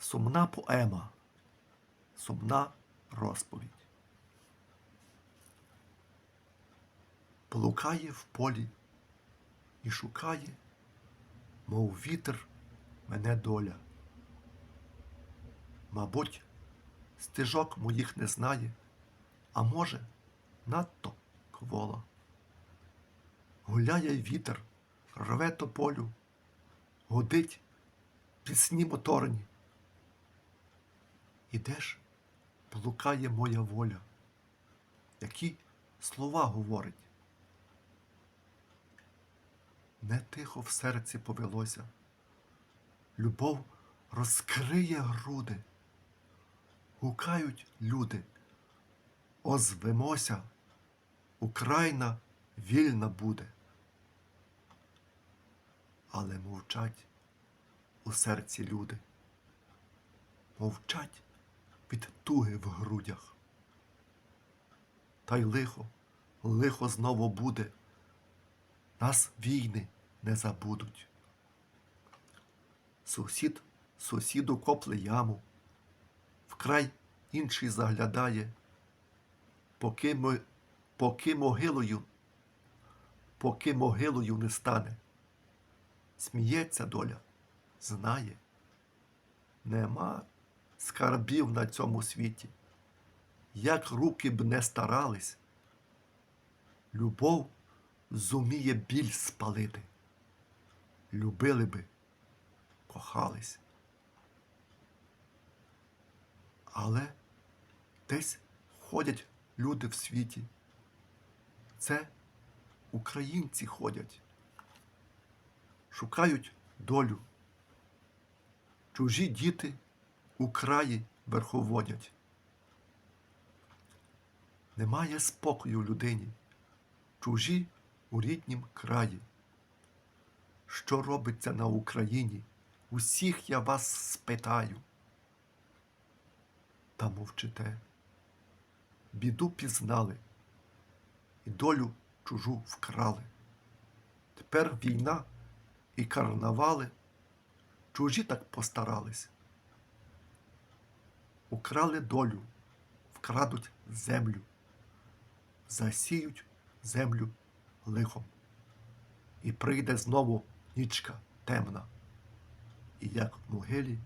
Сумна поема, сумна розповідь. Блукає в полі і шукає, мов вітер мене доля. Мабуть, стежок моїх не знає, а може, надто квола. Гуляє вітер, рве тополю, гудить пісні моторні. І де ж блукає моя воля, які слова говорить. Не тихо в серці повелося, любов розкриє груди, гукають люди, озвемося, Україна вільна буде. Але мовчать у серці люди, мовчать туги в грудях. Та й лихо, лихо знову буде, нас війни не забудуть. Сусід сусіду копле яму, вкрай інший заглядає, поки, ми, поки могилою, поки могилою не стане. Сміється доля, знає, нема скарбів на цьому світі, як руки б не старались, любов зуміє біль спалити, любили би, кохались. Але десь ходять люди в світі. Це українці ходять, шукають долю. Чужі діти у краї верховодять. Немає спокою людині, чужі у ріднім краї. Що робиться на Україні? Усіх я вас спитаю. Та мовчите. Біду пізнали і долю чужу вкрали. Тепер війна і карнавали чужі так постарались. Украли долю, вкрадуть землю, засіють землю лихом. І прийде знову нічка темна, і як в могилі.